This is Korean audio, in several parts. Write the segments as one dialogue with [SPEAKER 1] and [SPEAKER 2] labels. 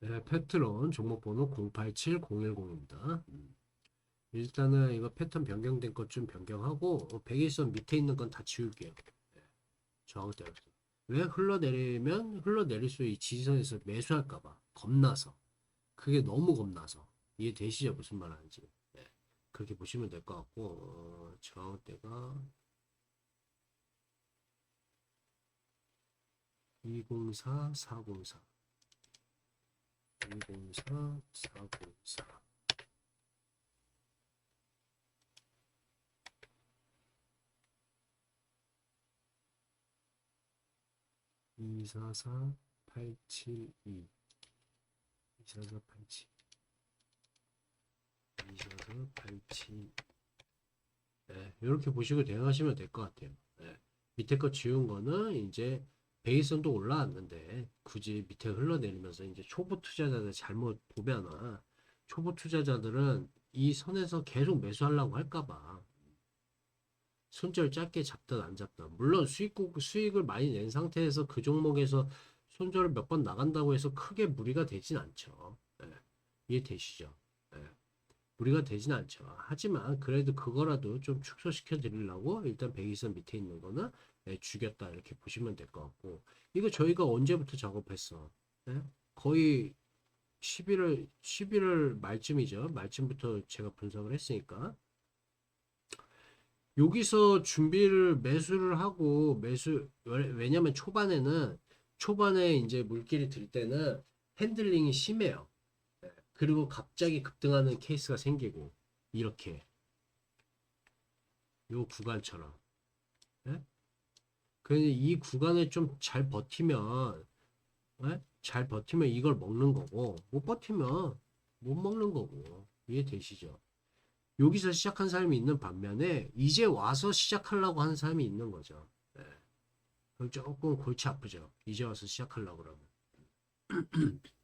[SPEAKER 1] 네, 패트론 종목번호 087010입니다. 음. 일단은 이거 패턴 변경된 것 좀 변경하고 어, 백일선 밑에 있는 건 다 지울게요. 네, 때려서. 왜 흘러내리면 흘러내릴 수이 지지선에서 매수할까봐 겁나서 그게 너무 겁나서 이해되시죠 무슨 말 하는지 네, 그렇게 보시면 될 것 같고 어, 저항대가 204 404 204 404 244 872 244 87 244 87 네, 이렇게 보시고 대응하시면 될 것 같아요. 네, 밑에 거 지운 거는 이제 베이선도 올라왔는데 굳이 밑에 흘러내리면서 이제 초보 투자자들 잘못 보면은 초보 투자자들은 이 선에서 계속 매수하려고 할까봐 손절 짧게 잡든 안 잡든 물론 수익 수익을 많이 낸 상태에서 그 종목에서 손절을 몇 번 나간다고 해서 크게 무리가 되진 않죠. 예, 이해되시죠? 예, 무리가 되진 않죠. 하지만 그래도 그거라도 좀 축소시켜 드리려고 일단 백이선 밑에 있는 거는 예, 죽였다 이렇게 보시면 될 것 같고 이거 저희가 언제부터 작업했어? 예? 거의 11월 11월 말쯤이죠. 말쯤부터 제가 분석을 했으니까 여기서 준비를 매수를 하고 매수 왜- 왜냐면 초반에는 초반에 이제 물길이 들 때는 핸들링이 심해요. 예. 그리고 갑자기 급등하는 케이스가 생기고 이렇게 요 구간처럼 예? 그래서 이 구간을 좀 잘 버티면 예? 잘 버티면 이걸 먹는 거고 못 버티면 못 먹는 거고 이해되시죠? 여기서 시작한 사람이 있는 반면에 이제 와서 시작하려고 하는 사람이 있는 거죠. 예. 그럼 조금 골치 아프죠. 이제 와서 시작하려고 그러면.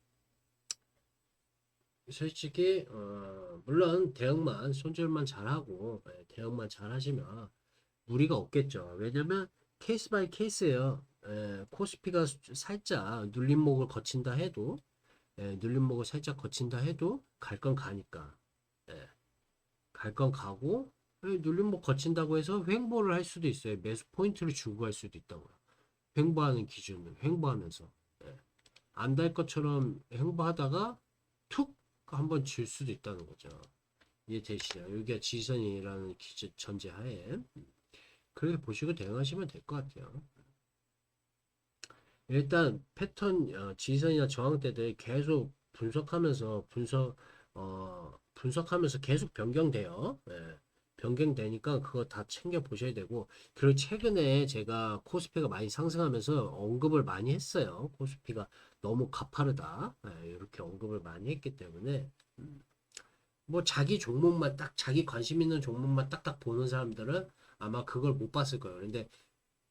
[SPEAKER 1] 솔직히 어, 물론 대응만 손절만 잘하고 예, 대응만 잘하시면 무리가 없겠죠. 왜냐면 케이스 바이 케이스예요. 예, 코스피가 수- 살짝 눌림목을 거친다 해도 예, 눌림목을 살짝 거친다 해도 갈 건 가니까 예, 갈 건 가고 예, 눌림목 거친다고 해서 횡보를 할 수도 있어요. 매수 포인트를 주고 갈 수도 있다고요. 횡보하는 기준을 횡보하면서 예, 안달 것처럼 횡보하다가 툭 한번 질 수도 있다는 거죠. 이해되시죠? 여기가 지선이라는 기준 전제하에 음, 그렇게 보시고 대응하시면 될 것 같아요. 일단 패턴 어, 지선이나 저항대들 계속 분석하면서 분석 어, 분석하면서 계속 변경돼요. 예, 변경되니까 그거 다 챙겨 보셔야 되고 그리고 최근에 제가 코스피가 많이 상승하면서 언급을 많이 했어요. 코스피가 너무 가파르다 예, 이렇게 언급을 많이 했기 때문에 음, 뭐 자기 종목만 딱 자기 관심 있는 종목만 딱딱 보는 사람들은 아마 그걸 못 봤을 거예요. 근데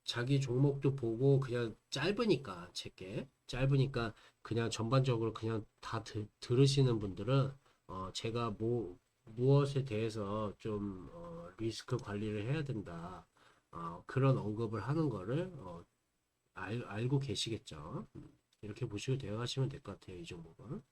[SPEAKER 1] 자기 종목도 보고 그냥 짧으니까 제게 짧으니까 그냥 전반적으로 그냥 다 들, 들으시는 분들은 어 제가 뭐 무엇에 대해서 좀 어, 리스크 관리를 해야 된다 어, 그런 언급을 하는 거를 어, 알, 알고 계시겠죠. 음, 이렇게 보시고 대응하시면 될 것 같아요 이 종목은.